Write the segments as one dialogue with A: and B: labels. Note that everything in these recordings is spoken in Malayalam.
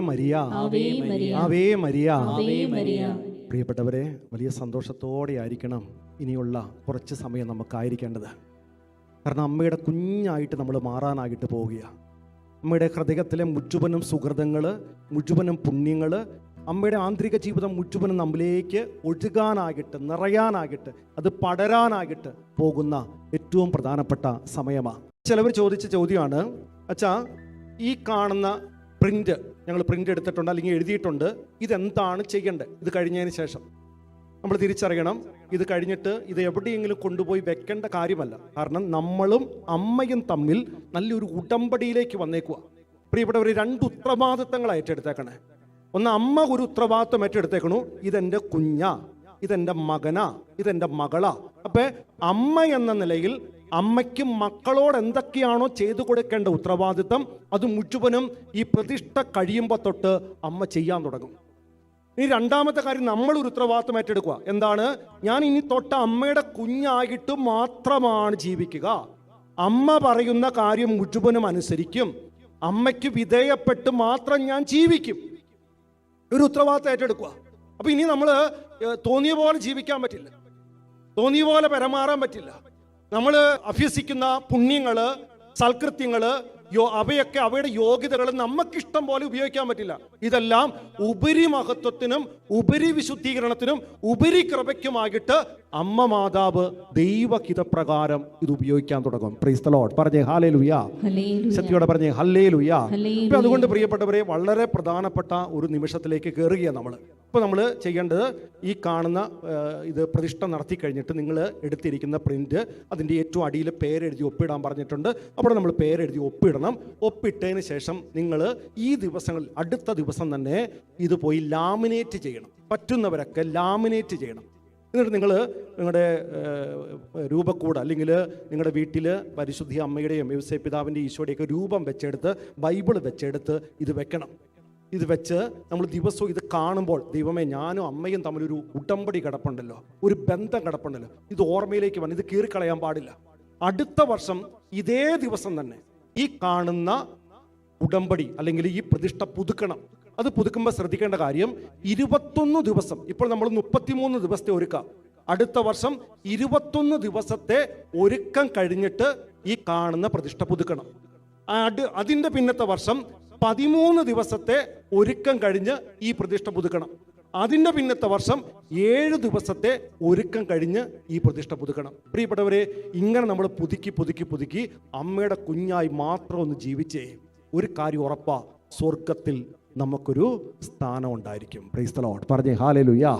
A: മരിയ.
B: മരിയ.
A: പ്രിയപ്പെട്ടവരെ വലിയ സന്തോഷത്തോടെ ആയിരിക്കണം ഇനിയുള്ള കുറച്ച് സമയം നമുക്കായിരിക്കേണ്ടത്. കാരണം അമ്മയുടെ കുഞ്ഞായിട്ട് നമ്മൾ മാറാനായിട്ട് പോവുകയാണ് അമ്മയുടെ ഹൃദയത്തിലെ മുഴുവനും സുഹൃതങ്ങൾ മുഴുവനും പുണ്യങ്ങൾ അമ്മയുടെ ആന്തരിക ജീവിതം മുഴുവനും നമ്മിലേക്ക് ഒഴുകാനാകിട്ട് നിറയാനാകിട്ട് അത് പടരാനാകിട്ട് പോകുന്ന ഏറ്റവും പ്രധാനപ്പെട്ട സമയമാണ് ചിലവർ ചോദിച്ച ചോദ്യമാണ് അച്ഛാ ഈ കാണുന്ന പ്രിന്റ് ഞങ്ങൾ പ്രിന്റ് എടുത്തിട്ടുണ്ട് അല്ലെങ്കിൽ എഴുതിയിട്ടുണ്ട് ഇതെന്താണ് ചെയ്യേണ്ടത്? ഇത് കഴിഞ്ഞതിന് ശേഷം. നമ്മൾ തിരിച്ചറിയണം. ഇത് കഴിഞ്ഞിട്ട് ഇത് എവിടെയെങ്കിലും കൊണ്ടുപോയി വെക്കേണ്ട കാര്യമല്ല. കാരണം നമ്മളും അമ്മയും തമ്മിൽ നല്ലൊരു ഉടമ്പടിയിലേക്ക് വന്നേക്കുക പ്രിയപ്പെട്ടവർ രണ്ട് ഉത്തരവാദിത്തങ്ങൾ ഏറ്റെടുത്തേക്കണേ. ഒന്ന് അമ്മ ഒരു ഉത്തരവാദിത്വം ഏറ്റെടുത്തേക്കണു. ഇതെന്റെ കുഞ്ഞാ ഇതെന്റെ മകനാ ഇതെന്റെ മകളാ. അപ്പൊ അമ്മ എന്ന നിലയിൽ അമ്മയ്ക്ക് മക്കളോട് എന്തൊക്കെയാണോ ചെയ്തു കൊടുക്കേണ്ട ഉത്തരവാദിത്തം അത് മുഴുവനും ഈ പ്രതിഷ്ഠ കഴിയുമ്പോൾ തൊട്ട് അമ്മ ചെയ്യാൻ തുടങ്ങും. ഇനി രണ്ടാമത്തെ കാര്യം നമ്മൾ ഒരു ഉത്തരവാദിത്തം ഏറ്റെടുക്കുക. എന്താണ്? ഞാൻ ഇനി തൊട്ട് അമ്മയുടെ കുഞ്ഞായിട്ട് മാത്രമാണ് ജീവിക്കുക. അമ്മ പറയുന്ന കാര്യം മുഴുവനും അനുസരിക്കും. അമ്മയ്ക്ക് വിധേയപ്പെട്ട് മാത്രം ഞാൻ ജീവിക്കും. ഒരു ഉത്തരവാദിത്തം ഏറ്റെടുക്കുക. അപ്പൊ ഇനി നമ്മൾ തോന്നിയ പോലെ ജീവിക്കാൻ പറ്റില്ല. തോന്നിയ പോലെ പെരുമാറാൻ പറ്റില്ല. നമ്മൾ അഭ്യസിക്കുന്ന പുണ്യങ്ങൾ സൽകൃത്യങ്ങൾ യോ അവയൊക്കെ അവയുടെ യോഗ്യതകൾ നമുക്കിഷ്ടം പോലെ ഉപയോഗിക്കാൻ പറ്റില്ല. ഇതെല്ലാം ഉപരി മഹത്വത്തിനും ഉപരി വിശുദ്ധീകരണത്തിനും ഉപരി കൃപയ്ക്കുമായിട്ട് അമ്മ മാതാവ് ദൈവഹിതപ്രകാരം ഇത് ഉപയോഗിക്കാൻ തുടങ്ങും. പ്രീസ്തലോട്ട് പറഞ്ഞേ ഹാലേ ലുയാ. ശക്തിയോടെ പറഞ്ഞേ ഹല്ലേ ലുയാ അതുകൊണ്ട് പ്രിയപ്പെട്ടവരെ വളരെ പ്രധാനപ്പെട്ട ഒരു നിമിഷത്തിലേക്ക് കയറുകയാണ് നമ്മൾ ഇപ്പോൾ നമ്മൾ ചെയ്യേണ്ടത് ഈ കാണുന്ന ഇത് പ്രതിഷ്ഠ നടത്തി കഴിഞ്ഞിട്ട് നിങ്ങൾ എടുത്തിരിക്കുന്ന പ്രിന്റ് അതിന്റെ ഏറ്റവും അടിയിൽ പേരെഴുതി ഒപ്പിടാൻ പറഞ്ഞിട്ടുണ്ട്. അവിടെ നമ്മൾ പേരെഴുതി ഒപ്പിടണം. ഒപ്പിട്ടതിന് ശേഷം നിങ്ങൾ ഈ ദിവസങ്ങളിൽ അടുത്ത ദിവസം തന്നെ ഇത് പോയി ലാമിനേറ്റ് ചെയ്യണം. പറ്റുന്നവരൊക്കെ ലാമിനേറ്റ് ചെയ്യണം. എന്നിട്ട് നിങ്ങൾ നിങ്ങളുടെ രൂപക്കൂട് അല്ലെങ്കിൽ നിങ്ങളുടെ വീട്ടിൽ പരിശുദ്ധി അമ്മയുടെയും വ്യവസായ പിതാവിന്റെ ഈശോയുടെയൊക്കെ രൂപം വെച്ചെടുത്ത് ബൈബിൾ വെച്ചെടുത്ത് ഇത് വെക്കണം. ഇത് വെച്ച് നമ്മൾ ദിവസവും ഇത് കാണുമ്പോൾ ദൈവമേ ഞാനും അമ്മയും തമ്മിലൊരു ഉടമ്പടി കിടപ്പുണ്ടല്ലോ ഒരു ബന്ധം കിടപ്പുണ്ടല്ലോ. ഇത് ഓർമ്മയിലേക്ക് വന്ന് ഇത് കീറിക്കളയാൻ പാടില്ല. അടുത്ത വർഷം ഇതേ ദിവസം തന്നെ ഈ കാണുന്ന ഉടമ്പടി അല്ലെങ്കിൽ ഈ പ്രതിഷ്ഠ പുതുക്കണം. അത് പുതുക്കുമ്പോൾ ശ്രദ്ധിക്കേണ്ട കാര്യം ഇരുപത്തൊന്ന് ദിവസം ഇപ്പോൾ നമ്മൾ മുപ്പത്തിമൂന്ന് ദിവസത്തെ ഒരുക്കാം. അടുത്ത വർഷം ഇരുപത്തൊന്ന് ദിവസത്തെ ഒരുക്കം കഴിഞ്ഞിട്ട് ഈ കാണുന്ന പ്രതിഷ്ഠ പുതുക്കണം. അട് അതിന്റെ പിന്നത്തെ വർഷം പതിമൂന്ന് ദിവസത്തെ ഒരുക്കം കഴിഞ്ഞ് ഈ പ്രതിഷ്ഠ പുതുക്കണം. അതിന്റെ പിന്നത്തെ വർഷം ഏഴ് ദിവസത്തെ ഒരുക്കം കഴിഞ്ഞ് ഈ പ്രതിഷ്ഠ പുതുക്കണം. പ്രിയപ്പെട്ടവരെ ഇങ്ങനെ നമ്മൾ പുതുക്കി പുതുക്കി പുതുക്കി അമ്മയുടെ കുഞ്ഞായി മാത്രം ഒന്ന് ജീവിച്ചേ ഒരു കാര്യം ഉറപ്പാ സ്വർഗത്തിൽ നമുക്കൊരു സ്ഥാനം ഉണ്ടായിരിക്കും. പ്രൈസ്തലോട്ട് പറഞ്ഞേ ഹാലേ ലുയാ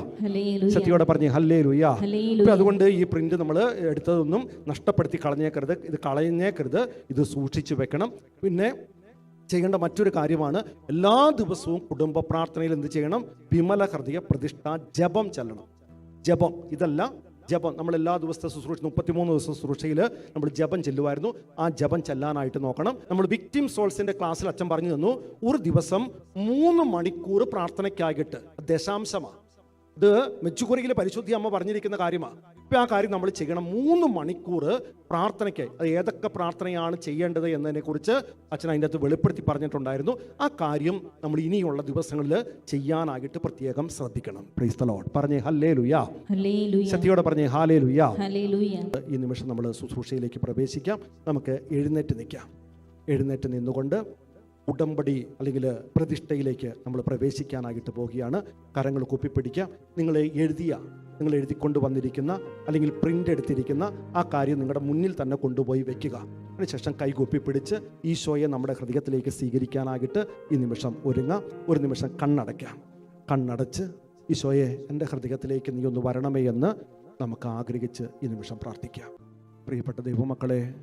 A: സത്യോടെ പറഞ്ഞേ ഹല്ലേ ലുയാ അതുകൊണ്ട് ഈ പ്രിന്റ് നമ്മൾ എടുത്തതൊന്നും നഷ്ടപ്പെടുത്തി കളഞ്ഞേക്കരുത്. ഇത് കളഞ്ഞേക്കരുത്. ഇത് സൂക്ഷിച്ചു വെക്കണം. പിന്നെ ചെയ്യേണ്ട മറ്റൊരു കാര്യമാണ് എല്ലാ ദിവസവും കുടുംബ പ്രാർത്ഥനയിൽ എന്ത് ചെയ്യണം? വിമല ഹൃദയ പ്രതിഷ്ഠ ജപം ചെല്ലണം. ജപം ഇതല്ല ജപം. നമ്മൾ എല്ലാ ദിവസത്തെ ശുശ്രൂഷ മുപ്പത്തിമൂന്ന് ദിവസം ശുശ്രൂഷയിൽ നമ്മൾ ജപം ചെല്ലുമായിരുന്നു. ആ ജപം ചെല്ലാനായിട്ട് നോക്കണം. നമ്മൾ വിക്ടിം സോൾസിന്റെ ക്ലാസ്സിൽ അച്ഛൻ പറഞ്ഞു തന്നു ഒരു ദിവസം മൂന്ന് മണിക്കൂർ പ്രാർത്ഥനയ്ക്കായിട്ട് ദശാംശമാണ് ഇത് മെച്ചുകുറിയിലെ പരിശുദ്ധി അമ്മ പറഞ്ഞിരിക്കുന്ന കാര്യമാണ് ഇപ്പം ആ കാര്യം നമ്മൾ ചെയ്യണം. മൂന്ന് മണിക്കൂർ പ്രാർത്ഥനയ്ക്ക്. അത് ഏതൊക്കെ പ്രാർത്ഥനയാണ് ചെയ്യേണ്ടത് എന്നതിനെക്കുറിച്ച് അച്ഛൻ അതിന്റെ അകത്ത് വെളിപ്പെടുത്തി പറഞ്ഞിട്ടുണ്ടായിരുന്നു. ആ കാര്യം നമ്മൾ ഇനിയുള്ള ദിവസങ്ങളിൽ ചെയ്യാനായിട്ട് പ്രത്യേകം ശ്രദ്ധിക്കണം. പ്രീസ്തലോട്ട് പറഞ്ഞേ ഹല്ലേ ലുയാ. ശക്തിയോടെ പറഞ്ഞേ ഹാലേ ലുയാ. ഈ നിമിഷം നമ്മൾ ശുശ്രൂഷയിലേക്ക് പ്രവേശിക്കാം. നമുക്ക് എഴുന്നേറ്റ് നിൽക്കാം. എഴുന്നേറ്റ് നിന്നുകൊണ്ട് ഉടമ്പടി അല്ലെങ്കിൽ പ്രതിഷ്ഠയിലേക്ക് നമ്മൾ പ്രവേശിക്കാനായിട്ട് പോവുകയാണ് കരങ്ങൾ കുപ്പിപ്പിടിക്കുക. നിങ്ങൾ എഴുതിയ നിങ്ങൾ എഴുതിക്കൊണ്ട് വന്നിരിക്കുന്ന അല്ലെങ്കിൽ പ്രിന്റ് എടുത്തിരിക്കുന്ന ആ കാര്യം നിങ്ങളുടെ മുന്നിൽ തന്നെ കൊണ്ടുപോയി വെക്കുക. അതിനുശേഷം കൈ കുപ്പിപ്പിടിച്ച് ഈശോയെ നമ്മുടെ ഹൃദയത്തിലേക്ക് സ്വീകരിക്കാനായിട്ട് ഈ നിമിഷം ഒരുങ്ങ ഒരു നിമിഷം കണ്ണടയ്ക്കാം. കണ്ണടച്ച് ഈശോയെ എന്റെ ഹൃദയത്തിലേക്ക് നീ ഒന്ന് വരണമേ എന്ന് നമുക്ക് ആഗ്രഹിച്ച് ഈ നിമിഷം പ്രാർത്ഥിക്കാം. പ്രിയപ്പെട്ട ദൈവമക്കളെ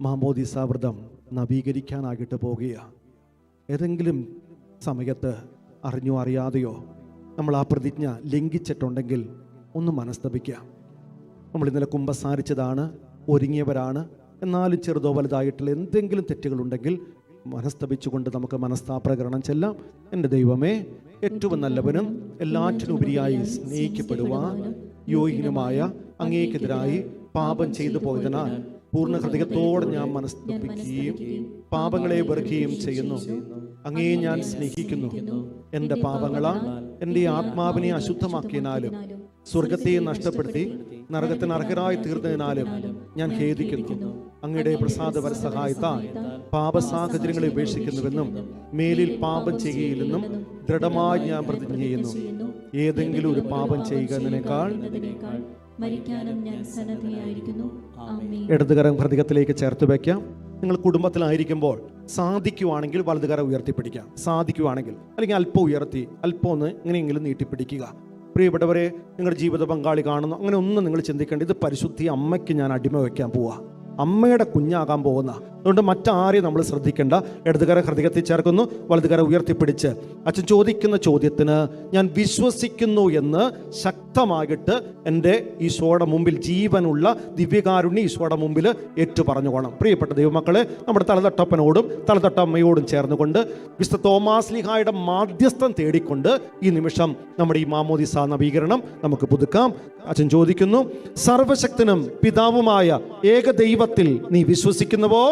A: മാമോദിസ വ്രതം പോകുകയാണ് ഏതെങ്കിലും സമയത്ത് അറിഞ്ഞോ അറിയാതെയോ നമ്മൾ ആ പ്രതിജ്ഞ ലംഘിച്ചിട്ടുണ്ടെങ്കിൽ ഒന്ന് മനസ്തപിക്കുക. നമ്മൾ ഇന്നലെ കുമ്പസാരിച്ചതാണ് ഒരുങ്ങിയവരാണ്. എന്നാലും ചെറുതോ വലുതായിട്ടുള്ള എന്തെങ്കിലും തെറ്റുകളുണ്ടെങ്കിൽ മനസ്തപിച്ചുകൊണ്ട് നമുക്ക് മനസ്താപ്രകരണം ചെല്ലാം. എന്റെ ദൈവമേ ഏറ്റവും നല്ലവനും എല്ലാറ്റിനുപരിയായി സ്നേഹിക്കപ്പെടുവാൻ യോഗ്യനുമായ അങ്ങേക്കെതിരായി പാപം ചെയ്തു പോയതിനാൽ പൂർണ ഹൃദയത്തോടെ ഞാൻ മനസ്തപ്പിക്കുകയും പാപങ്ങളെ വെറുക്കുകയും ചെയ്യുന്നു. അങ്ങേ ഞാൻ സ്നേഹിക്കുന്നു. എന്റെ പാപങ്ങളാൽ എന്റെ ആത്മാവിനെ അശുദ്ധമാക്കിയതിനാലും സ്വർഗത്തെ നഷ്ടപ്പെടുത്തി നരകത്തിന് അർഹരായി തീർന്നതിനാലും ഞാൻ ഖേദിക്കുന്നു. അങ്ങയുടെ പ്രസാദപര സഹായത്താൽ പാപ സാഹചര്യങ്ങളെ ഉപേക്ഷിക്കുന്നുവെന്നും മേലിൽ പാപം ചെയ്യുകയില്ലെന്നും ദൃഢമായി ഞാൻ പ്രതിജ്ഞ ചെയ്യുന്നു. ഏതെങ്കിലും ഒരു പാപം ചെയ്യുക എന്നതിനേക്കാൾ
B: മരിക്കാനും ഞാൻ സന്നദ്ധയായിരിക്കുന്നു.
A: ഇടതുകരം ഹൃദയത്തിലേക്ക് ചേർത്ത് വയ്ക്കാം നിങ്ങൾ കുടുംബത്തിലായിരിക്കുമ്പോൾ സാധിക്കുവാണെങ്കിൽ വലതുകര ഉയർത്തിപ്പിടിക്കാം. സാധിക്കുവാണെങ്കിൽ അല്ലെങ്കിൽ അല്പം ഉയർത്തി അല്പം ഒന്ന് ഇങ്ങനെയെങ്കിലും നീട്ടിപ്പിടിക്കുക. പ്രിയപ്പെട്ടവരെ നിങ്ങളുടെ ജീവിത പങ്കാളി കാണുന്നു. അങ്ങനെ ഒന്നും നിങ്ങൾ ചിന്തിക്കേണ്ട. ഇത് പരിശുദ്ധി അമ്മയ്ക്ക് ഞാൻ അടിമ വയ്ക്കാൻ പോവാ. അമ്മയുടെ കുഞ്ഞാകാൻ പോകുന്ന. അതുകൊണ്ട് മറ്റാരെയും നമ്മൾ ശ്രദ്ധിക്കേണ്ട. ഇടതുകര ഹൃദയത്തിൽ ചേർക്കുന്നു. വലതുകര ഉയർത്തിപ്പിടിച്ച്. അച്ഛൻ ചോദിക്കുന്ന ചോദ്യത്തിന് ഞാൻ വിശ്വസിക്കുന്നു എന്ന് ശക്തമായിട്ട് എന്റെ ഈശോയുടെ മുമ്പിൽ ജീവനുള്ള ദിവ്യകാരുണ്യ ഈശോയുടെ മുമ്പിൽ ഏറ്റു പറഞ്ഞുകൊള്ളണം പ്രിയപ്പെട്ട ദൈവമക്കളെ നമ്മുടെ തലതട്ടപ്പനോടും തലതട്ടമ്മയോടും ചേർന്നുകൊണ്ട് വിശുദ്ധ തോമാസ് ലിഹായുടെ മാധ്യസ്ഥം തേടിക്കൊണ്ട് ഈ നിമിഷം നമ്മുടെ ഈ മാമോദിസ നവീകരണം നമുക്ക് പുതുക്കാം. അച്ഛൻ ചോദിക്കുന്നു സർവശക്തനും പിതാവുമായ ഏക ദൈവത്തിൽ നീ വിശ്വസിക്കുന്നുവോ?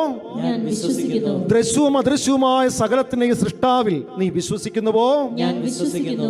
A: ദൃശ്യവും അദൃശ്യവുമായ സകലത്തിന്റെയും സൃഷ്ടാവിൽ നീ വിശ്വസിക്കുന്നുവോ?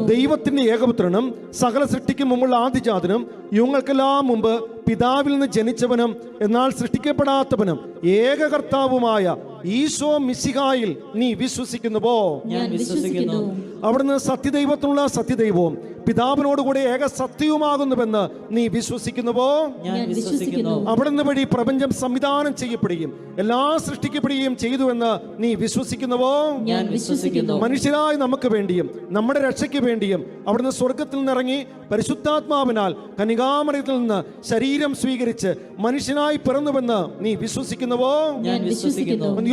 A: ദൈവത്തിന്റെ ഏകപുത്രനും സകല സൃഷ്ടിക്കും മുമ്പുള്ള ആദിജാതനും യുങ്ങൾക്കെല്ലാം മുമ്പ് പിതാവിൽ നിന്ന് ജനിച്ചവനും എന്നാൽ സൃഷ്ടിക്കപ്പെടാത്തവനും ഏകകർത്താവുമായ ഈശോ മിസിഹായിൽ നീ വിശ്വസിക്കുന്നുവോ?
B: ഞാൻ വിശ്വസിക്കുന്നു.
A: അവിടുന്ന് സത്യദൈവത്തിനുള്ള സത്യദൈവവും പിതാവിനോടുകൂടെ ഏക സത്യവുമാകുന്നുവെന്ന് നീ വിശ്വസിക്കുന്നുവോ?
B: ഞാൻ വിശ്വസിക്കുന്നു.
A: അവിടുന്ന് വഴി പ്രപഞ്ചം സംവിധാനം ചെയ്യപ്പെടുകയും എല്ലാം സൃഷ്ടിക്കപ്പെടുകയും ചെയ്തുവെന്ന് നീ വിശ്വസിക്കുന്നുവോ?
B: ഞാൻ വിശ്വസിക്കുന്നു.
A: മനുഷ്യരായ നമുക്ക് വേണ്ടിയും നമ്മുടെ രക്ഷയ്ക്ക് വേണ്ടിയും അവിടുന്ന് സ്വർഗത്തിൽ നിന്നിറങ്ങി പരിശുദ്ധാത്മാവിനാൽ കനികാമരത്തിൽ നിന്ന് ശരീരം സ്വീകരിച്ച് മനുഷ്യനായി പിറന്നുവെന്ന് നീ വിശ്വസിക്കുന്നുവോ?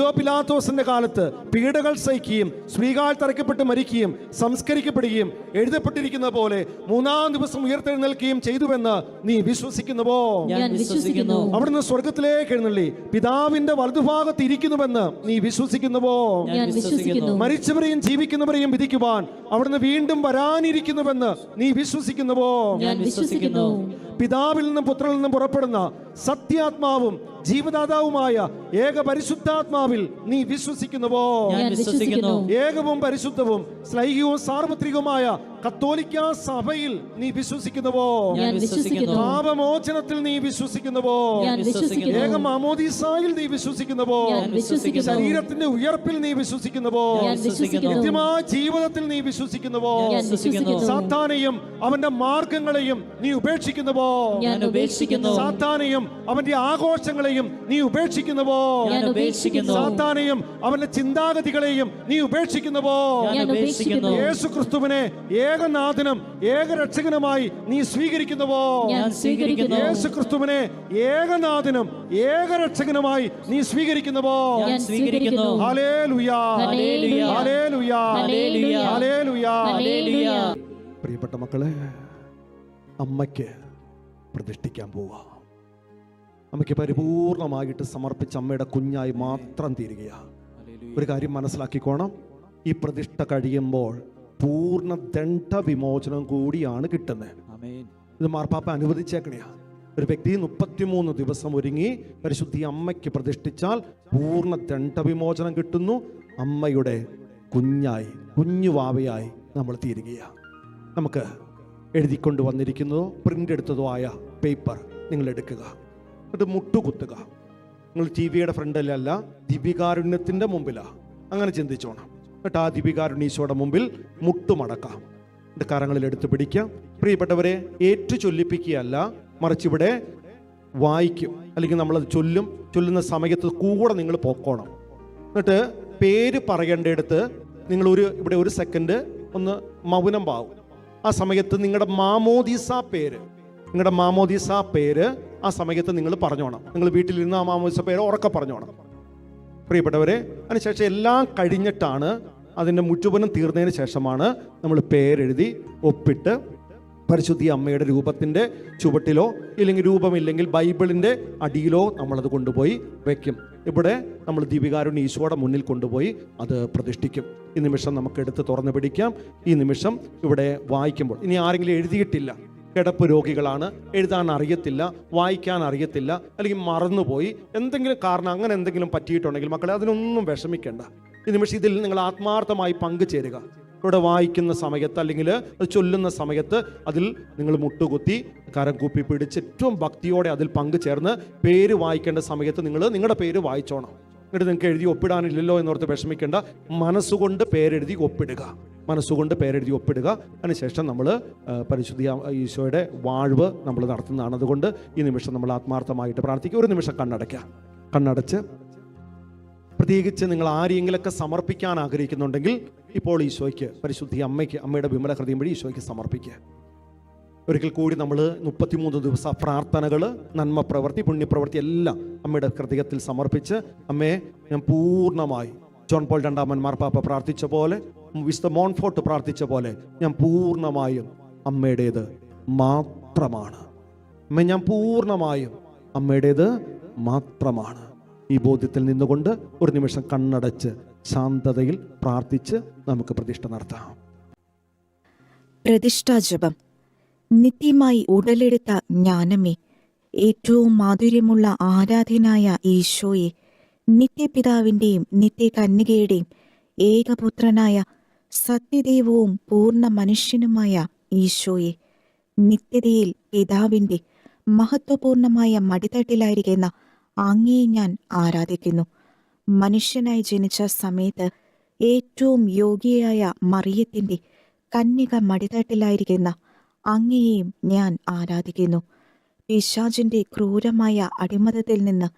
B: വിശ്വസിക്കുന്നു
A: പിലാത്തോസിന്റെ കാലത്ത് പീഡകൾ സഹിക്കുകയും സ്ത്രീകാൽ തറയ്ക്കപ്പെട്ട് മരിക്കുകയും സംസ്കരിക്കപ്പെടുകയും എഴുതപ്പെട്ടിരിക്കുന്ന പോലെ മൂന്നാം ദിവസം ഉയർത്തെഴുന്നേൽക്കുകയും ചെയ്തുവെന്ന് നീ വിശ്വസിക്കുന്നുവോ?
B: ഞാൻ വിശ്വസിക്കുന്നു.
A: അവിടുന്ന് സ്വർഗത്തിലേക്ക് എഴുന്നള്ളി. പിതാവിന്റെ വലതുഭാഗത്ത് ഇരിക്കുന്നുവെന്ന് നീ വിശ്വസിക്കുന്നുവോ?
B: ഞാൻ വിശ്വസിക്കുന്നു.
A: മരിച്ചവരെയും ജീവിക്കുന്നവരെയും വിധിക്കുവാൻ അവിടുന്ന് വീണ്ടും വരാനിരിക്കുന്നുവെന്ന് നീ വിശ്വസിക്കുന്നുവോ?
B: ഞാൻ വിശ്വസിക്കുന്നു.
A: പിതാവിൽ നിന്നും പുത്രനിൽ നിന്നും പുറപ്പെടുന്ന സത്യാത്മാവും ജീവദാതാവുമായ ഏക പരിശുദ്ധാത്മാവിൽ നീ വിശ്വസിക്കുന്നുവോ?
B: ഞാൻ വിശ്വസിക്കുന്നു.
A: ഏകവും പരിശുദ്ധവും സ്ലൈഹികവും സാർവത്രികവുമായ കത്തോലിക്ക സഭയിൽ നീ വിശ്വസിക്കുന്നുവോ?
B: ഞാൻ വിശ്വസിക്കുന്നു.
A: പാപമോചനത്തിൽ നീ വിശ്വസിക്കുന്നുവോ?
B: ഞാൻ വിശ്വസിക്കുന്നു.
A: ഏക മാമോദീസായിൽ നീ വിശ്വസിക്കുന്നുവോ?
B: ഞാൻ വിശ്വസിക്കുന്നു.
A: ശരീരത്തിന്റെ ഉയർപ്പിൽ നീ വിശ്വസിക്കുന്നുവോ?
B: ഞാൻ വിശ്വസിക്കുന്നു.
A: നിത്യമായ ജീവിതത്തിൽ നീ വിശ്വസിക്കുന്നുവോ?
B: ഞാൻ വിശ്വസിക്കുന്നു.
A: സാത്താനെയും അവന്റെ മാർഗങ്ങളെയും നീ ഉപേക്ഷിക്കുന്നുവോ?
B: ഞാൻ
A: സാത്താനെയും അവന്റെ ആഘോഷങ്ങളെയും നീ ഉപേക്ഷിക്കുന്നുവോ?
B: ഞാൻ ഉപേക്ഷിക്കുന്നു.
A: സാത്താനെയും അവന്റെ ചിന്താഗതികളെയും നീ ഉപേക്ഷിക്കുന്നുവോ?
B: ഞാൻ ഉപേക്ഷിക്കുന്നു.
A: യേശു ക്രിസ്തുവിനെ ഏകനാഥനും ഏകരക്ഷകനുമായി നീ സ്വീകരിക്കുന്നുവോ?
B: ഞാൻ സ്വീകരിക്കുന്നു.
A: യേശു ക്രിസ്തുവിനെ ഏകനാഥനും ഏകരക്ഷകനുമായി നീ സ്വീകരിക്കുന്നുവോ? പ്രിയപ്പെട്ട മക്കളെ അമ്മയ്ക്ക് പ്രതിഷ്ഠിക്കാൻ പോവുക അമ്മയ്ക്ക് പരിപൂർണമായിട്ട് സമർപ്പിച്ച അമ്മയുടെ കുഞ്ഞായി മാത്രം തീരുകയാണ് ഒരു കാര്യം മനസ്സിലാക്കിക്കോണം. ഈ പ്രതിഷ്ഠ കഴിയുമ്പോൾ പൂർണ ദണ്ഡ വിമോചനം കൂടിയാണ് കിട്ടുന്നത്. ഇത് മാർപ്പാപ്പ അനുവദിച്ചേക്കണയാ. ഒരു വ്യക്തി മുപ്പത്തിമൂന്ന് ദിവസം ഒരുങ്ങി പരിശുദ്ധി അമ്മയ്ക്ക് പ്രതിഷ്ഠിച്ചാൽ പൂർണ ദണ്ഡവിമോചനം കിട്ടുന്നു. അമ്മയുടെ കുഞ്ഞായി കുഞ്ഞുവാവയായി നമ്മൾ തീരുകയാണ് നമുക്ക് എഴുതിക്കൊണ്ട് വന്നിരിക്കുന്നതോ പ്രിന്റ് എടുത്തതോ ആയ പേപ്പർ നിങ്ങൾ എടുക്കുക. എന്നിട്ട് മുട്ടുകുത്തുക. നിങ്ങൾ ടി വിയുടെ ഫ്രണ്ടിലല്ല ദിപികാരുണ്യത്തിന്റെ മുമ്പിലാണ് അങ്ങനെ ചിന്തിച്ചോണം. എന്നിട്ട് ആ ദിപികാരുണ്യീശോയുടെ മുമ്പിൽ മുട്ടുമടക്കാം. എന്നിട്ട് കരങ്ങളിൽ എടുത്തു പിടിക്കാം. പ്രിയപ്പെട്ടവരെ ഏറ്റു ചൊല്ലിപ്പിക്കുകയല്ല മറിച്ച് ഇവിടെ വായിക്കും. അല്ലെങ്കിൽ നമ്മളത് ചൊല്ലും. ചൊല്ലുന്ന സമയത്ത് കൂടെ നിങ്ങൾ പൊക്കോണം. എന്നിട്ട് പേര് പറയേണ്ടടുത്ത് നിങ്ങൾ ഒരു ഇവിടെ ഒരു സെക്കൻഡ് ഒന്ന് മൗനം പാവും. ആ സമയത്ത് നിങ്ങളുടെ മാമോദീസ പേര്. നിങ്ങളുടെ മാമോദീസ പേര് ആ സമയത്ത് നിങ്ങൾ പറഞ്ഞോണം. നിങ്ങൾ വീട്ടിലിരുന്ന് ആ മാമോദിസ പേര് ഉറക്കെ പറഞ്ഞോണം. പ്രിയപ്പെട്ടവരെ അതിനുശേഷം എല്ലാം കഴിഞ്ഞിട്ടാണ് അതിന്റെ മുറ്റുപനം തീർന്നതിന് ശേഷമാണ് നമ്മൾ പേരെഴുതി ഒപ്പിട്ട് പരിശുദ്ധി അമ്മയുടെ രൂപത്തിന്റെ ചുവട്ടിലോ ഇല്ലെങ്കിൽ രൂപമില്ലെങ്കിൽ ബൈബിളിന്റെ അടിയിലോ നമ്മളത് കൊണ്ടുപോയി വയ്ക്കും ഇവിടെ നമ്മൾ ദീപികാരുണ്യ ഈശോയുടെ മുന്നിൽ കൊണ്ടുപോയി അത് പ്രതിഷ്ഠിക്കും. ഈ നിമിഷം നമുക്ക് എടുത്ത് തുറന്നു പിടിക്കാം. ഈ നിമിഷം ഇവിടെ വായിക്കുമ്പോൾ. ഇനി ആരെങ്കിലും എഴുതിയിട്ടില്ല. കിടപ്പ് രോഗികളാണ്. എഴുതാൻ അറിയത്തില്ല വായിക്കാൻ അറിയത്തില്ല അല്ലെങ്കിൽ മറന്നുപോയി. എന്തെങ്കിലും കാരണം അങ്ങനെ എന്തെങ്കിലും പറ്റിയിട്ടുണ്ടെങ്കിൽ മക്കളെ അതിനൊന്നും വിഷമിക്കേണ്ട. ഈ നിമിഷം ഇതിൽ നിങ്ങൾ ആത്മാർത്ഥമായി പങ്കുചേരുക. ഇവിടെ വായിക്കുന്ന സമയത്ത് അല്ലെങ്കിൽ അത് ചൊല്ലുന്ന സമയത്ത് അതിൽ നിങ്ങൾ മുട്ടുകുത്തി കരം കൂപ്പി പിടിച്ച് ഏറ്റവും ഭക്തിയോടെ അതിൽ പങ്കുചേർന്ന് പേര് വായിക്കേണ്ട സമയത്ത് നിങ്ങൾ നിങ്ങളുടെ പേര് വായിച്ചോണം. എന്നിട്ട് നിങ്ങൾക്ക് എഴുതി ഒപ്പിടാനില്ലല്ലോ എന്നോർത്ത് വിഷമിക്കേണ്ട. മനസ്സുകൊണ്ട് പേരെഴുതി ഒപ്പിടുക. മനസ്സുകൊണ്ട് പേരെഴുതി ഒപ്പിടുക. അതിനുശേഷം നമ്മൾ പരിശുദ്ധി ഈശോയുടെ വാഴ്വ് നമ്മൾ നടത്തുന്നതാണ്. അതുകൊണ്ട് ഈ നിമിഷം നമ്മൾ ആത്മാർത്ഥമായിട്ട് പ്രാർത്ഥിക്കുക. ഒരു നിമിഷം കണ്ണടയ്ക്കുക കണ്ണടച്ച് പ്രത്യേകിച്ച് നിങ്ങൾ ആരെങ്കിലൊക്കെ സമർപ്പിക്കാൻ ആഗ്രഹിക്കുന്നുണ്ടെങ്കിൽ ഇപ്പോൾ ഈശോയ്ക്ക് പരിശുദ്ധി അമ്മയ്ക്ക് അമ്മയുടെ വിമല ഹൃദയം വഴി ഈശോയ്ക്ക് സമർപ്പിക്കുക. ഒരിക്കൽ കൂടി നമ്മൾ മുപ്പത്തിമൂന്ന് ദിവസ പ്രാർത്ഥനകൾ നന്മ പ്രവൃത്തി പുണ്യപ്രവൃത്തി എല്ലാം അമ്മയുടെ ഹൃദയത്തിൽ സമർപ്പിച്ച് അമ്മയെ ഞാൻ പൂർണമായി ജോൺ പോൾ രണ്ടാമൻ മാർപ്പാപ്പ പ്രാർത്ഥിച്ച പോലെ വിശുദ്ധ മോൺഫോർട്ട് പ്രാർത്ഥിച്ച പോലെ ഞാൻ പൂർണമായും അമ്മയുടേത് മാത്രമാണ്. അമ്മ ഞാൻ പൂർണമായും അമ്മയുടേത് മാത്രമാണ്. ഈ ബോധ്യത്തിൽ നിന്നുകൊണ്ട് ഒരു നിമിഷം കണ്ണടച്ച് ശാന്തതയിൽ പ്രാർത്ഥിച്ച് നമുക്ക് പ്രതിഷ്ഠ നടത്താം.
C: പ്രതിഷ്ഠാജപം നിത്യമായി ഉടലെടുത്ത ജ്ഞാനമേ ഏറ്റവും മാധുര്യമുള്ള ആരാധ്യനായ ഈശോയെ നിത്യപിതാവിന്റെയും നിത്യകന്യകയുടെയും ഏകപുത്രനായ സത്യദേവവും പൂർണ മനുഷ്യനുമായ ഈശോയെ നിത്യതയിൽ പിതാവിന്റെ മഹത്വപൂർണമായ മടിത്തട്ടിലായിരിക്കുന്ന അങ്ങയെ ഞാൻ ആരാധിക്കുന്നു. മനുഷ്യനായി ജനിച്ച സമയത്ത് ഏറ്റവും യോഗ്യയായ മറിയത്തിന്റെ കന്യക മടിത്തട്ടിലായിരിക്കുന്ന അങ്ങയെയും ഞാൻ ആരാധിക്കുന്നു. പിശാജിന്റെ ക്രൂരമായ അടിമതത്തിൽ നിന്ന്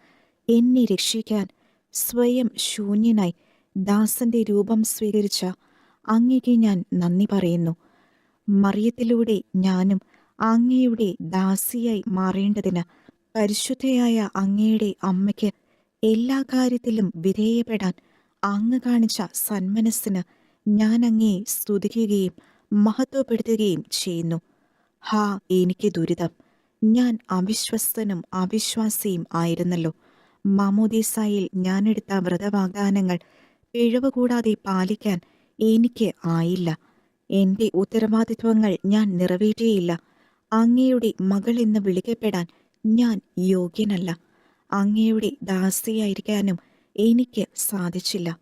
C: എന്നെ രക്ഷിക്കാൻ സ്വയം ശൂന്യനായി ദാസന്റെ രൂപം സ്വീകരിച്ച അങ്ങയ്ക്ക് ഞാൻ നന്ദി പറയുന്നു. മറിയത്തിലൂടെ ഞാനും അങ്ങയുടെ ദാസിയായി മാറേണ്ടതിന് പരിശുദ്ധയായ അങ്ങയുടെ അമ്മയ്ക്ക് എല്ലാ കാര്യത്തിലും വിധേയപ്പെടാൻ അങ്ങ് കാണിച്ച സന്മനസ്സിന് ഞാൻ അങ്ങയെ സ്തുതിക്കുകയും മഹത്വപ്പെടുത്തുകയും ചെയ്യുന്നു. ഹാ എനിക്ക് ദുരിതം. ഞാൻ അവിശ്വസ്തനും അവിശ്വാസിയും ആയിരുന്നല്ലോ. മാമോദീസായിൽ ഞാനെടുത്ത വ്രതവാഗ്ദാനങ്ങൾ പിഴവ് കൂടാതെ പാലിക്കാൻ എനിക്ക് ആയില്ല. എന്റെ ഉത്തരവാദിത്വങ്ങൾ ഞാൻ നിറവേറ്റിയില്ല. അങ്ങയുടെ മകൾ എന്ന് വിളിക്കപ്പെടാൻ ഞാൻ യോഗ്യനല്ല. അങ്ങയുടെ ദാസിയായിരിക്കാനും എനിക്ക് സാധിച്ചില്ല.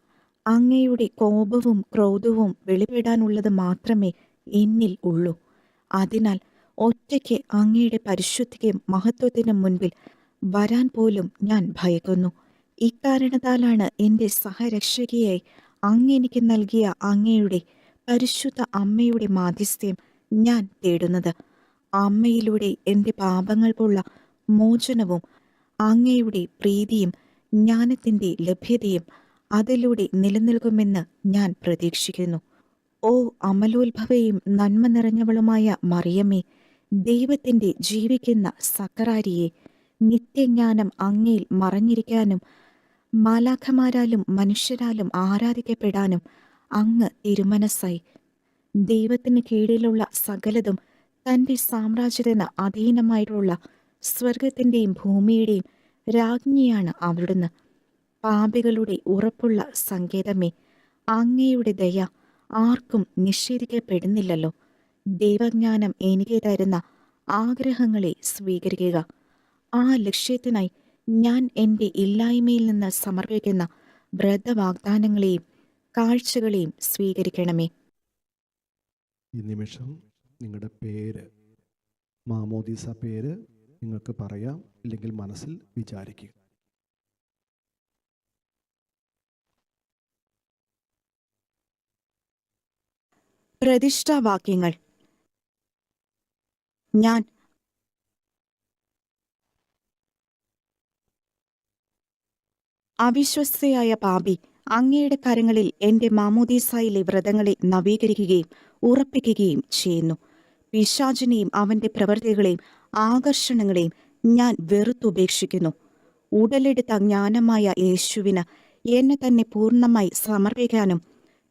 C: അങ്ങയുടെ കോപവും ക്രോധവും വെളിപ്പെടാനുള്ളത് മാത്രമേ എന്നിൽ ഉള്ളൂ. അതിനാൽ ഒറ്റയ്ക്ക് അങ്ങയുടെ പരിശുദ്ധിക്കും മഹത്വത്തിനും മുൻപിൽ വരാൻ പോലും ഞാൻ ഭയക്കുന്നു. ഇക്കാരണത്താലാണ് എന്റെ സഹരക്ഷകയായി അങ്ങ് എനിക്ക് നൽകിയ അങ്ങയുടെ പരിശുദ്ധ അമ്മയുടെ മാധ്യസ്ഥ്യം ഞാൻ തേടുന്നത്. അമ്മയിലൂടെ എന്റെ പാപങ്ങൾക്കുള്ള മോചനവും അങ്ങയുടെ പ്രീതിയും ജ്ഞാനത്തിന്റെ ലഭ്യതയും അതിലൂടെ നിലനിൽക്കുമെന്ന് ഞാൻ പ്രതീക്ഷിക്കുന്നു. ഓ അമലോത്ഭവയും നന്മ നിറഞ്ഞവളുമായ മറിയമ്മേ ദൈവത്തിന്റെ ജീവിക്കുന്ന സക്കറാരിയെ നിത്യജ്ഞാനം അങ്ങയിൽ മറഞ്ഞിരിക്കാനും മാലാഖമാരാലും മനുഷ്യരാലും ആരാധിക്കപ്പെടാനും അങ്ങ് തിരുമനസ്സായി. ദൈവത്തിന് കീഴിലുള്ള സകലതും തന്റെ സാമ്രാജ്യത്തിന് അധീനമായിട്ടുള്ള സ്വർഗത്തിന്റെയും ഭൂമിയുടെയും രാജ്ഞിയാണ് അവിടുന്ന്. പാപികളുടെ ഉറപ്പുള്ള സങ്കേതമേ അങ്ങയുടെ ദയ ആർക്കും നിഷേധിക്കപ്പെടുന്നില്ലല്ലോ. ദൈവജ്ഞാനം എനിക്ക് തരുന്ന ആഗ്രഹങ്ങളെ സ്വീകരിക്കുക. ആ ലക്ഷ്യത്തിനായി ഞാൻ എന്റെ ഇല്ലായ്മയിൽ നിന്ന് സമർപ്പിക്കുന്ന വ്രതവാഗ്ദാനങ്ങളെയും കാഴ്ചകളെയും സ്വീകരിക്കണമേ.
A: ഈ നിമിഷം നിങ്ങളുടെ പേര് മാമോദീസ പേര് നിങ്ങൾക്ക് പറയാം ഇല്ലെങ്കിൽ മനസ്സിൽ വിചാരിക്കുക.
C: പ്രതിഷ്ഠാവാക്യങ്ങൾ. ഞാൻ അവിശ്വസ്തയായ പാപി അങ്ങയുടെ കരങ്ങളിൽ എന്റെ മാമോദീസായിലെ വ്രതങ്ങളെ നവീകരിക്കുകയും ഉറപ്പിക്കുകയും ചെയ്യുന്നു. പിശാചിനെയും അവന്റെ പ്രവൃത്തികളെയും ആകർഷണങ്ങളെയും ഞാൻ വെറുത്തുപേക്ഷിക്കുന്നു ഉടലെടുത്ത ജ്ഞാനമായ യേശുവിന് എന്നെ തന്നെ പൂർണമായി സമർപ്പിക്കാനും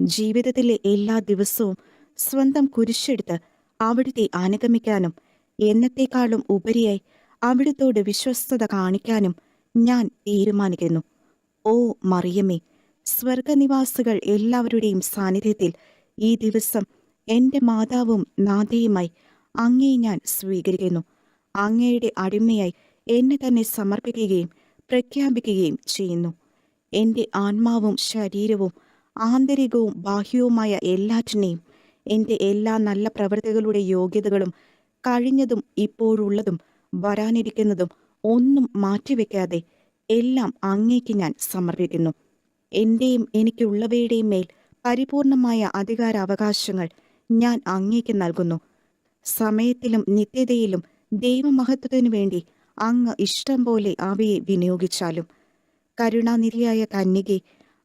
C: ജീവിതത്തിലെ എല്ലാ ദിവസവും സ്വന്തം കുരിശെടുത്ത് അവിടുത്തെ അനുഗമിക്കാനും എന്നത്തേക്കാളും ഉപരിയായി അവിടുത്തോട് വിശ്വസ്തത കാണിക്കാനും ഞാൻ തീരുമാനിക്കുന്നു. ഓ മറിയമ്മേ സ്വർഗനിവാസികൾ എല്ലാവരുടെയും സാന്നിധ്യത്തിൽ ഈ ദിവസം എന്റെ മാതാവും നാഥയുമായി അങ്ങേ ഞാൻ സ്വീകരിക്കുന്നു. അങ്ങയുടെ അടിമയായി എന്നെ തന്നെ സമർപ്പിക്കുകയും പ്രഖ്യാപിക്കുകയും ചെയ്യുന്നു. എന്റെ ആത്മാവും ശരീരവും ആന്തരികവും ബാഹ്യവുമായ എല്ലാറ്റിനെയും എന്റെ എല്ലാ നല്ല പ്രവൃത്തികളുടെ യോഗ്യതകളും കഴിഞ്ഞതും ഇപ്പോഴുള്ളതും വരാനിരിക്കുന്നതും ഒന്നും മാറ്റിവെക്കാതെ എല്ലാം അങ്ങേക്ക് ഞാൻ സമർപ്പിക്കുന്നു. എന്റെയും എനിക്കുള്ളവയുടെയും മേൽ പരിപൂർണമായ അധികാരാവകാശങ്ങൾ ഞാൻ അങ്ങേക്ക് നൽകുന്നു. സമയത്തിലും നിത്യതയിലും ദൈവമഹത്വത്തിനു വേണ്ടി അങ്ങ് ഇഷ്ടം പോലെ അവയെ വിനിയോഗിച്ചാലും കരുണാനിധിയായ കന്യകെ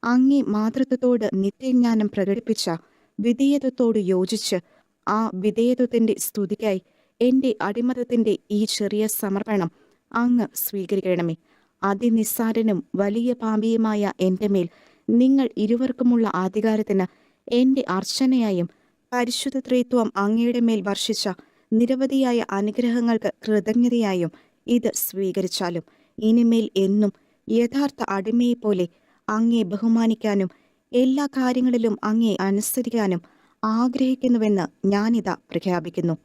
C: അങ്ങേ മാതൃത്വത്തോട് നിത്യജ്ഞാനം പ്രകടിപ്പിച്ച വിധേയത്വത്തോട് യോജിച്ച് ആ വിധേയത്വത്തിന്റെ സ്തുതിക്കായി എന്റെ അടിമതത്തിന്റെ ഈ ചെറിയ സമർപ്പണം അങ്ങ് സ്വീകരിക്കണമേ. അതിനിസ്സാരനും വലിയ പാപിയുമായ എന്റെ മേൽ നിങ്ങൾ ഇരുവർക്കുമുള്ള അധികാരത്തിന് എന്റെ അർച്ചനയായും പരിശുദ്ധ ത്രിത്വം അങ്ങയുടെ മേൽ വർഷിച്ച നിരവധിയായ അനുഗ്രഹങ്ങൾക്ക് കൃതജ്ഞതയായും ഇത് സ്വീകരിച്ചാലും ഇനിമേൽ എന്നും യഥാർത്ഥ അടിമയെപ്പോലെ അങ്ങേ ബഹുമാനിക്കാനും എല്ലാ കാര്യങ്ങളിലും അങ്ങേ അനുസരിക്കാനും ആഗ്രഹിക്കുന്നുവെന്ന് ഞാനിതാ പ്രഖ്യാപിക്കുന്നു.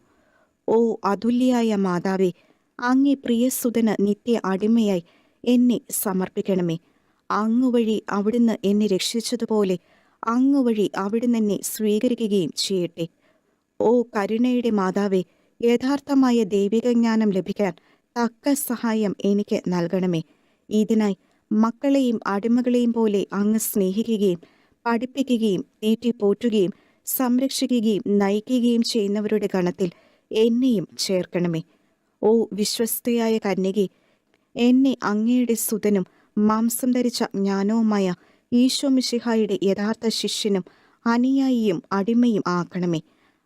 C: ഓ അതുല്യായ മാതാവേ അങ്ങേ പ്രിയസുതന് നിത്യ അടിമയായി എന്നെ സമർപ്പിക്കണമേ. അങ്ങ് വഴി അവിടുന്ന് എന്നെ രക്ഷിച്ചതുപോലെ അങ്ങ് വഴി അവിടുന്ന് എന്നെ സ്വീകരിക്കുകയും ചെയ്യട്ടെ. ഓ കരുണയുടെ മാതാവേ യഥാർത്ഥമായ ദൈവിക ജ്ഞാനം ലഭിക്കാൻ തക്ക സഹായം എനിക്ക് നൽകണമേ. ഇതിനായി മക്കളെയും അടിമകളെയും പോലെ അങ്ങ് സ്നേഹിക്കുകയും പഠിപ്പിക്കുകയും തീറ്റിപ്പോറ്റുകയും സംരക്ഷിക്കുകയും നയിക്കുകയും ചെയ്യുന്നവരുടെ ഗണത്തിൽ എന്നെയും ചേർക്കണമേ. ഓ വിശ്വസ്തയായ കന്യകെ എന്നെ അങ്ങയുടെ സുതനും മാംസം ധരിച്ച ജ്ഞാനവുമായ ഈശോ മിശിഹായുടെ യഥാർത്ഥ ശിഷ്യനും അനുയായിയും അടിമയും ആക്കണമേ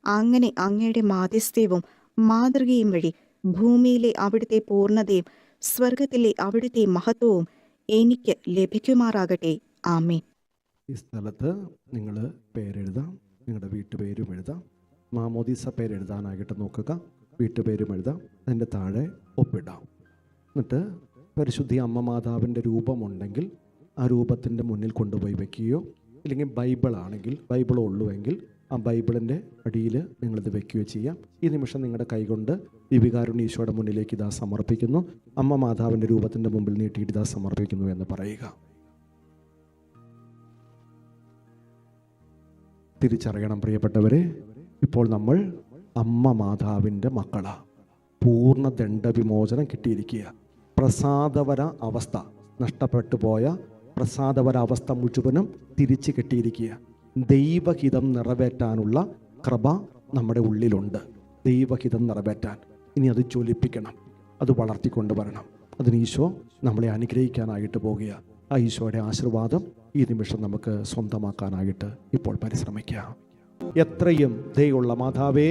C: അങ്ങനെ അങ്ങയുടെ മാധ്യസ്ഥ്യവും മാതൃകയും വഴി ഭൂമിയിലെ അവിടുത്തെ പൂർണതയും സ്വർഗത്തിലെ അവിടുത്തെ മഹത്വവും എനിക്ക് ലഭിക്കുമാറാകട്ടെ. ആമേ
A: ഈ സ്ഥലത്ത് നിങ്ങൾ പേരെഴുതാം. നിങ്ങളുടെ വീട്ടുപേരും എഴുതാം. മാമോദീസ പേരെഴുതാനായിട്ട് നോക്കുക. വീട്ടുപേരും എഴുതാം. അതിന്റെ താഴെ ഒപ്പിടാം. എന്നിട്ട് പരിശുദ്ധി അമ്മ മാതാവിന്റെ രൂപമുണ്ടെങ്കിൽ ആ രൂപത്തിന്റെ മുന്നിൽ കൊണ്ടുപോയി വെക്കുകയോ അല്ലെങ്കിൽ ബൈബിളാണെങ്കിൽ ബൈബിൾ ഉള്ളുവെങ്കിൽ ആ ബൈബിളിന്റെ അടിയിൽ നിങ്ങളിത് വെക്കുകയോ ചെയ്യാം. ഈ നിമിഷം നിങ്ങളുടെ കൈകൊണ്ട് ദിവികാരുണ്യ ഈശോയുടെ മുന്നിലേക്ക് ഇതാ സമർപ്പിക്കുന്നു. അമ്മ മാതാവിന്റെ രൂപത്തിന്റെ മുമ്പിൽ നീട്ടിയിട്ട് ഇതാ സമർപ്പിക്കുന്നു എന്ന് പറയുക. തിരിച്ചറിയണം പ്രിയപ്പെട്ടവരെ ഇപ്പോൾ നമ്മൾ അമ്മ മാതാവിന്റെ മക്കളാണ് പൂർണ ദണ്ഡവിമോചനം കിട്ടിയിരിക്കുക പ്രസാദവര അവസ്ഥ. നഷ്ടപ്പെട്ടു പോയ പ്രസാദവര അവസ്ഥ മുഴുവനും തിരിച്ചു കിട്ടിയിരിക്കുക. ദൈവഹിതം നിറവേറ്റാനുള്ള കൃപ നമ്മുടെ ഉള്ളിലുണ്ട്. ദൈവഹിതം നിറവേറ്റാൻ. ഇനി അത് ജ്വലിപ്പിക്കണം. അത് വളർത്തിക്കൊണ്ടുവരണം അതിന് ഈശോ നമ്മളെ അനുഗ്രഹിക്കാനായിട്ട് പോകുക. ആ ഈശോയുടെ ആശീർവാദം ഈ നിമിഷം നമുക്ക് സ്വന്തമാക്കാനായിട്ട് ഇപ്പോൾ പരിശ്രമിക്കാം. എത്രയും ദയുള്ള മാതാവേ.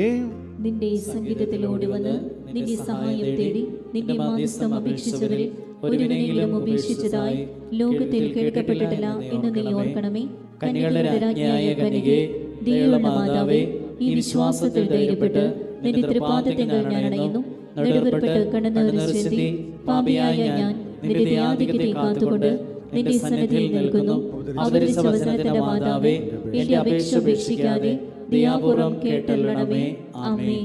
B: നിന്റെ സംഗീതത്തിലോട് വന്ന് നിന്റെ സഹായം തേടി നിന്റെ മാധ്യസ്ഥം അപേക്ഷിച്ചവരിൽ ഒരുവനെങ്കിലും ഉപേക്ഷിച്ചതായി ലോകത്തിൽ കേൾക്കപ്പെട്ടിട്ടില്ല എന്ന് നീ ഓർക്കണമേ. കനികളുടെ രാജ്ഞിയായ കനികെ ദയുള്ള മാതാവേ ഈ വിശ്വാസത്തിൽ ധൈര്യപ്പെട്ട് നിന്റെ തൃപാദത്തെങ്ങൾ ഞാൻ അണയുന്നു. നെടുവേർപ്പെട്ട് കണ്ണുനീർ പാപിയായ ഞാൻ നിന്റെ ദയാധിക്യത്തെ കാത്തുകൊണ്ട് നിന്റെ സന്നിധിയിൽ നിൽക്കുന്നു. അവതരിച്ച വചനത്തിന്റെ മാതാവേ എന്റെ അപേക്ഷ ഉപേക്ഷിക്കാതെ ദയാപൂർവം കേട്ടല്ലണമേ ആമേ